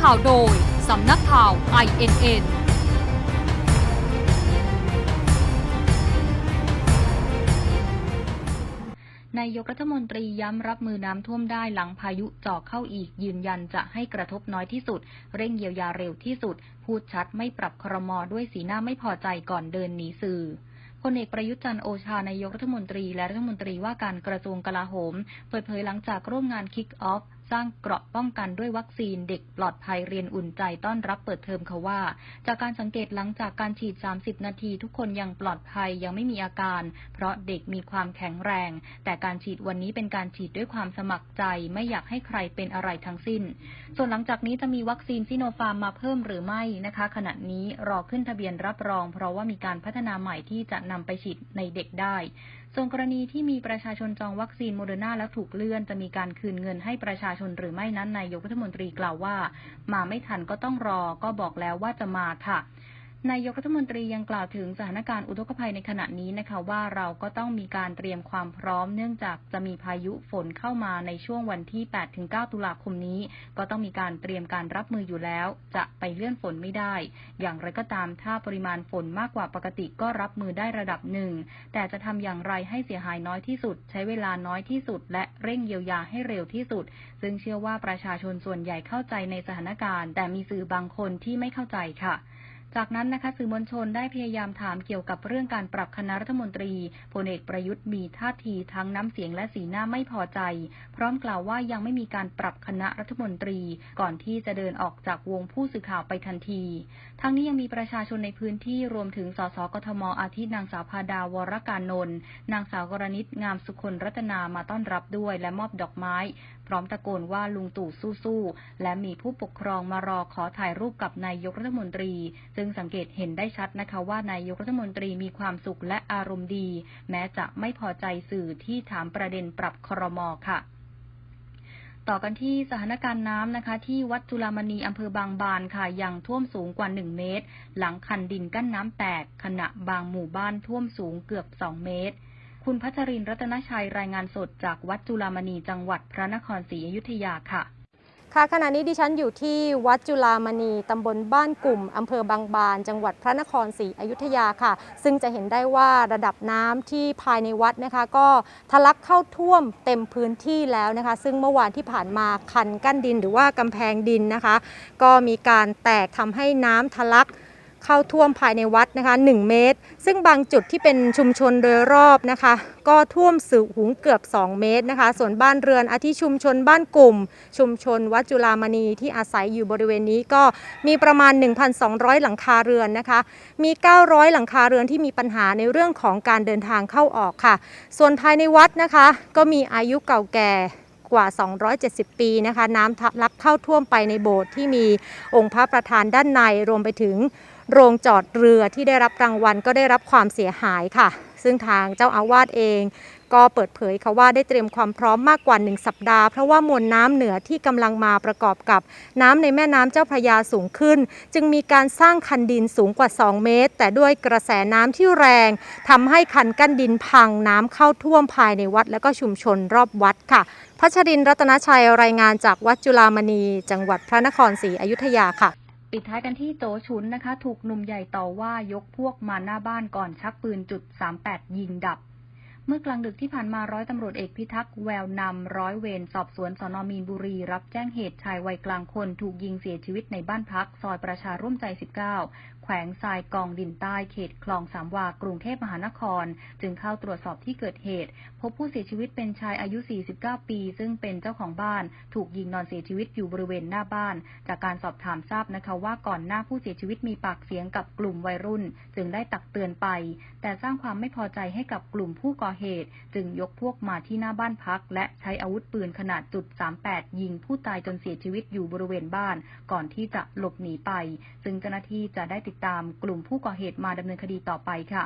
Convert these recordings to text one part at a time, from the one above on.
ข่าวโดย สำนักข่าว INN นายกรัฐมนตรีย้ำรับมือน้ำท่วมได้หลังพายุเจาะเข้าอีกยืนยันจะให้กระทบน้อยที่สุด เร่งเยียวยาเร็วที่สุด พูดชัดไม่ปรับครมอด้วยสีหน้าไม่พอใจก่อนเดินหนีสื่อพลเอกประยุทธ์จันโอชานายกรัฐมนตรีและรัฐมนตรีว่าการกระทรวงกลาโหม เปิดเผยหลังจากร่วมงานคิกออฟ สร้างเกราะป้องกันด้วยวัคซีนเด็กปลอดภัยเรียนอุ่นใจต้อนรับเปิดเทอมเขาว่า จากการสังเกตหลังจากการฉีด 30 นาที ทุกคนยังปลอดภัยยังไม่มีอาการ เพราะเด็กมีความแข็งแรง แต่การฉีดวันนี้เป็นการฉีดด้วยความสมัครใจ ไม่อยากให้ใครเป็นอะไรทั้งสิ้น ส่วนหลังจากนี้จะมีวัคซีนซิโนฟาร์มมาเพิ่มหรือไม่นะคะ ขณะนี้รอขึ้นทะเบียนรับรอง เพราะว่ามีการพัฒนาใหม่ที่จะนำไปฉีดในเด็กได้ส่วนกรณีที่มีประชาชนจองวัคซีนโมเดอร์นาแล้วถูกเลื่อน จะมีการคืนเงินให้ประชาชนหรือไม่นั้นนายกรัฐมนตรีกล่าวว่า มาไม่ทันก็ต้องรอก็บอกแล้วว่าจะมาค่ะ นายกรัฐมนตรียังกล่าวถึงสถานการณ์อุทกภัยในขณะนี้นะคะว่าเราก็ต้องมีการเตรียมความพร้อม เนื่องจากจะมีพายุฝนเข้ามาในช่วงวันที่ 8-9 ตุลาคมนี้ ก็ต้องมีการเตรียมการรับมืออยู่แล้ว จะไปเลื่อนฝนไม่ได้ อย่างไรก็ตามถ้าปริมาณฝนมากกว่าปกติก็รับมือได้ระดับหนึ่ง แต่จะทำอย่างไรให้เสียหายน้อยที่สุด ใช้เวลาน้อยที่สุด และเร่งเยียวยาให้เร็วที่สุด ซึ่งเชื่อว่าประชาชนส่วนใหญ่เข้าใจในสถานการณ์ แต่มีสื่อบางคนที่ไม่เข้าใจค่ะ จากนั้นนะคะสื่อมวลชนได้พยายามถามเกี่ยวกับเรื่องการปรับคณะรัฐมนตรีพลเอกประยุทธ์มีท่าทีทั้งน้ำเสียงและสีหน้าไม่พอใจ พร้อมกล่าวว่ายังไม่มีการปรับคณะรัฐมนตรี ก่อนที่จะเดินออกจากวงผู้สื่อข่าวไปทันที ทั้งนี้ยังมีประชาชนในพื้นที่รวมถึงสสกทมอาทิตย์นางสาวพาดาวรการนนท์นางสาวกรณิตงามสุคนรัตนามาต้อนรับด้วยและมอบดอกไม้ พร้อมตะโกนว่าลุงตู่สู้ๆ และมีผู้ปกครองมารอขอถ่ายรูปกับนายกรัฐมนตรี ซึ่งสังเกตเห็นได้ชัดนะคะว่านายกรัฐมนตรีมีความสุขและอารมณ์ดี แม้จะไม่พอใจสื่อที่ถามประเด็นปรับครมค่ะต่อกันที่สถานการณ์น้ำนะคะ ที่วัดจุฬามณีอำเภอบางบานค่ะยังท่วมสูงกว่า 1 เมตร หลังคันดินกั้นน้ำแตกขณะบางหมู่บ้านท่วมสูงเกือบ 2 เมตร คุณพัชรินรัตนชัยรายงานสดจากวัดจุฬามณีจังหวัดพระนครศรีอยุธยาค่ะ ค่ะขณะนี้ดิฉันอยู่ที่วัดจุฬามณีตำบลบ้านกลุ่มอำเภอบางบาน จังหวัดพระนครศรีอยุธยาค่ะ ซึ่งจะเห็นได้ว่าระดับน้ำที่ภายในวัดนะคะ ก็ทะลักเข้าท่วมเต็มพื้นที่แล้วนะคะ ซึ่งเมื่อวานที่ผ่านมาคันกั้นดินหรือว่ากำแพงดินนะคะ ก็มีการแตกทำให้น้ำทะลัก เข้าท่วมภายในวัดนะคะ 1 เมตร ซึ่งบางจุดที่เป็นชุมชนโดยรอบนะคะ ก็ท่วมสูงเกือบ 2 เมตรนะคะ ส่วนบ้านเรือนอาทิชุมชนบ้านกลุ่ม ชุมชนวัดจุฬามณีที่อาศัยอยู่บริเวณนี้ก็มีประมาณ 1,200 หลังคาเรือนนะคะ มี 900 หลังคาเรือนที่มีปัญหาในเรื่องของการเดินทางเข้าออกค่ะ ส่วนภายในวัดนะคะ ก็มีอายุเก่าแก่กว่า 270 ปีนะคะ น้ำทะลักเข้าท่วมไปในโบสถ์ที่มีองค์พระประธานด้านในรวมไปถึง โรงจอดเรือที่ได้รับรางวัลก็ได้รับความเสียหายค่ะ ซึ่งทางเจ้าอาวาสเอง ก็เปิดเผยค่ะว่าได้เตรียมความพร้อมมากกว่า 1 สัปดาห์ เพราะว่ามวลน้ำเหนือที่กำลังมาประกอบกับน้ำในแม่น้ำเจ้าพระยาสูงขึ้น จึงมีการสร้างคันดินสูงกว่า 2 เมตร แต่ด้วยกระแสน้ำที่แรงทำให้คันกั้นดินพังน้ำเข้าท่วมภายในวัด และก็ชุมชนรอบวัดค่ะพัชรินร์รัตนชัยรายงานจากวัดจุฬามณี จังหวัดพระนครศรีอยุธยาค่ะ ปิดท้ายกันที่โจชุนนะคะ ถูกหนุ่มใหญ่ต่อว่ายกพวกมาหน้าบ้านก่อนชักปืนจุด 38 ยิงดับ เมื่อกลางดึกที่ผ่านมาร้อยตำรวจเอกพิทักษ์แววนำร้อยเวรสอบสวนสนมีนบุรี รับแจ้งเหตุชายวัยกลางคนถูกยิงเสียชีวิตในบ้านพัก ซอยประชาร่วมใจ 19 แขวงทรายกองดินใต้เขตคลองสามวากรุงเทพมหานคร จึงเข้าตรวจสอบที่เกิดเหตุ พบผู้เสียชีวิตเป็นชายอายุ 49 ปี ซึ่งเป็นเจ้าของบ้าน ถูกยิงนอนเสียชีวิตอยู่บริเวณหน้าบ้าน จากการสอบถามทราบนะคะว่าก่อนหน้าผู้เสียชีวิตมีปากเสียงกับกลุ่มวัยรุ่น จึงได้ตักเตือนไป แต่สร้างความไม่พอใจให้กับกลุ่มผู้ก่อเหตุจึงยกพวกมาที่หน้าบ้านพัก และใช้อาวุธปืนขนาดจุด38 ยิงผู้ตายจนเสียชีวิตอยู่บริเวณบ้าน ก่อนที่จะหลบหนีไป ซึ่งเจ้าหน้าที่จะได้ติดตามกลุ่มผู้ก่อเหตุมาดำเนินคดีต่อไปค่ะ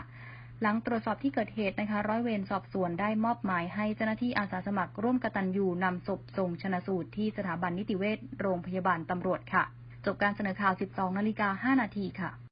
หลังตรวจสอบที่เกิดเหตุนะคะ ร้อยเวรสอบสวนได้มอบหมายให้เจ้าหน้าที่อาสาสมัครร่วมกตัญญูนำศพส่งชนะสูตรที่สถาบันนิติเวชโรงพยาบาลตำรวจค่ะ จบการเสนอข่าว 12 นาฬิกา 5 นาทีค่ะ